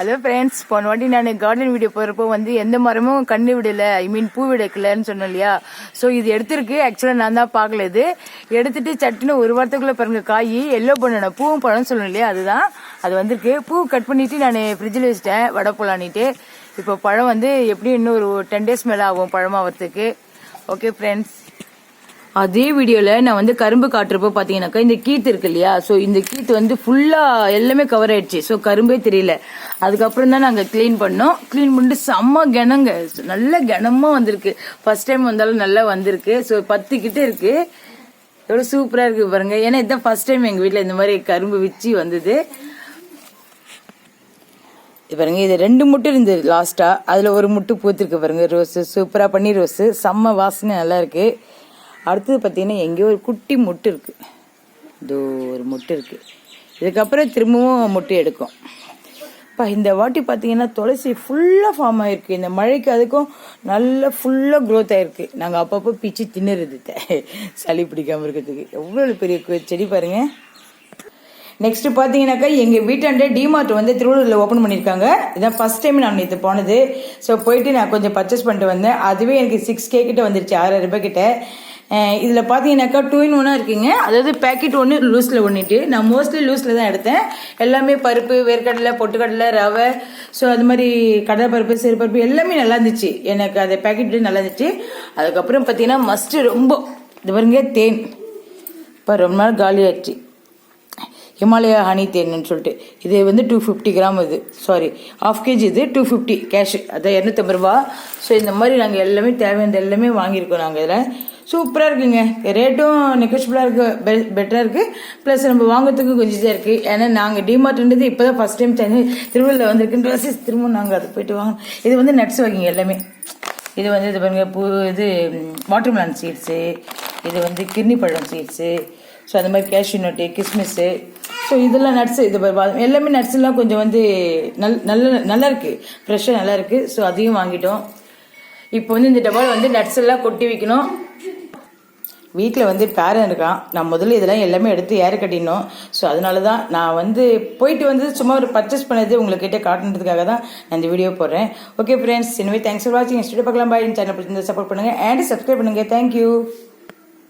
Hello friends போன வாட்டி நான் கார்டன் வீடியோ போகிறப்போ வந்து எந்த மரமும் கண்ணு விடல. ஐ மீன் பூ விடக்கலன்னு சொன்னேன் இல்லையா? ஸோ இது எடுத்திருக்கு. ஆக்சுவலாக நான் தான் பார்க்கல இது. எடுத்துட்டு சட்டுன்னு ஒரு வாரத்துக்குள்ளே பாருங்க காய் எல்லோ பண்ணணும் பூவும் பழம் சொல்லணும் இல்லையா? அதுதான். அது வந்திருக்கு. பூ கட் பண்ணிட்டு நான் ஃப்ரிட்ஜில் வச்சிட்டேன். வடை போலான்ட்டு இப்போ பழம் வந்து எப்படியும் இன்னும் ஒரு டென் டேஸ் மேலே ஆகும் பழமாகிறதுக்கு ஓகே ஃப்ரெண்ட்ஸ் அதே வீடியோவில் நான் வந்து கரும்பு காட்டுறப்போ பார்த்தீங்கன்னாக்கா இந்த கீத்து இருக்கு இல்லையா? ஸோ இந்த கீத்து வந்து ஃபுல்லாக எல்லாமே கவர் ஆயிடுச்சு. ஸோ கரும்பே தெரியல. அதுக்கப்புறம் தான் நாங்கள் க்ளீன் பண்ணோம். க்ளீன் பண்ணிட்டு செம்ம கிணங்க நல்ல கனமாக வந்திருக்கு. ஃபர்ஸ்ட் டைம் வந்தாலும் நல்லா வந்திருக்கு. ஸோ பத்து கிட்ட இருக்கு. எவ்வளோ சூப்பராக இருக்கு பாருங்க. ஏன்னா இதுதான் ஃபர்ஸ்ட் டைம் எங்கள் வீட்டில் இந்த மாதிரி கரும்பு வச்சு வந்தது. இது பாருங்க இது ரெண்டு முட்டை இருந்தது லாஸ்டா அதுல ஒரு முட்டு பூத்திருக்கு பாருங்க ரோஸ். சூப்பரா பண்ணி ரோஸ். செம்ம வாசனை நல்லா இருக்கு. அடுத்தது பார்த்திங்கன்னா எங்கேயோ ஒரு குட்டி முட்டு இருக்குது இதோ ஒரு முட்டு இருக்குது இதுக்கப்புறம் திரும்பவும் முட்டு எடுக்கும். இப்போ இந்த வாட்டி பார்த்தீங்கன்னா துளசி ஃபுல்லாக ஃபார்ம் ஆகிருக்கு இந்த மழைக்கு அதுக்கும் நல்லா ஃபுல்லாக க்ரோத் ஆகிருக்கு நாங்கள் அப்பப்போ பிச்சு தின்னுறது சளி பிடிக்காம இருக்கிறதுக்கு. எவ்வளோ பெரிய கு- செடி பாருங்கள் நெக்ஸ்ட் பார்த்தீங்கன்னாக்கா எங்கள் வீட்டாண்டே டிமார்ட் வந்து திருவள்ளூரில் ஓப்பன் பண்ணியிருக்காங்க. இதான் ஃபர்ஸ்ட் டைம் நான் இது போனது. ஸோ போயிட்டு நான் கொஞ்சம் பர்ச்சேஸ் பண்ணிட்டு வந்தேன். அதுவே எனக்கு சிக்ஸ் கே கிட்ட வந்துருச்சு. ஆறாயிரம் ரூபாய் கிட்ட. இதில் பார்த்தீங்கன்னாக்கா டூ இன் ஒன்னாக இருக்குங்க. அதாவது பேக்கெட் ஒன்று லூஸில் ஒன்றுட்டு நான் மோஸ்ட்லி லூஸில் தான் எடுத்தேன். எல்லாமே பருப்பு வேர்க்கடலை பொட்டுக்கடலை ரவை ஸோ அது மாதிரி கடலை பருப்பு சிறுபருப்பு எல்லாமே நல்லா இருந்துச்சு. எனக்கு அந்த பேக்கெட் நல்லா இருந்துச்சு. அதுக்கப்புறம் பார்த்தீங்கன்னா மஸ்ட்டு ரொம்ப இது பாருங்க தேன். இப்போ ரொம்ப நாள் காலி ஆயிடுச்சு. ஹிமாலயா ஹனி தேன்னு சொல்லிட்டு. இது வந்து டூ ஃபிஃப்டி கிராம் இது. சாரி ஆஃப் கேஜி இது டூ ஃபிஃப்டி கேஷ் அதான் இரநூத்தம்பது ரூபா. ஸோ இந்த மாதிரி நாங்கள் எல்லாமே தேவையானது எல்லாமே வாங்கியிருக்கோம் நாங்கள் இதில். சூப்பராக இருக்குங்க. ரேட்டும் நெகோஷியபிளாக பெ பெட்டராக இருக்குது ப்ளஸ் நம்ம வாங்குறதுக்கும் கொஞ்சம் இதாக இருக்குது ஏன்னா நாங்கள் டிமார்ட்ன்றது இப்போ தான் ஃபஸ்ட் டைம் சென்னை திருவள்ளுவர் வந்திருக்குன்ற திரும்ப நாங்கள் அதை போயிட்டு வாங்கணும் இது வந்து நட்ஸ் வகைங்க எல்லாமே. இது வந்து இது பாருங்கள் பூ இது வாட்டர்மெலன் சீட்ஸு இது வந்து கிர்னி பழம் சீட்ஸு ஸோ அந்த மாதிரி கேஷ்யூ நட்டு கிஸ்மிஸ்ஸு ஸோ இதெல்லாம் நட்ஸ் இது எல்லாமே நட்ஸ்லாம் கொஞ்சம் வந்து நல் நல்ல நல்லா இருக்குது ஃப்ரெஷ்ஷாக நல்லா இருக்குது ஸோ அதையும் வாங்கிட்டோம். இப்போ வந்து இந்த டப்பாவில் வந்து நட்ஸ் எல்லாம் கொட்டி வைக்கணும். வீட்டில் வந்து பேரன் இருக்கான். நான் முதல்ல இதெல்லாம் எல்லாமே எடுத்து ஏற கட்டிடணும். ஸோ அதனால தான் நான் வந்து போயிட்டு வந்து சும்மா ஒரு பர்ச்சேஸ் பண்ணது உங்கள்கிட்ட காட்டுனதுக்காக தான் நான் இந்த வீடியோ போடுறேன். ஓகே ஃப்ரெண்ட்ஸ் எனவே தேங்க்ஸ் ஃபார் வாட்சிங் ஸ்டுடியோ பார்க்கலாம். பாய் சேனல் பிடிச்சிருந்தா சப்போர்ட் பண்ணுங்கள் அண்ட் சப்ஸ்கிரைப் பண்ணுங்கள் தேங்க்யூ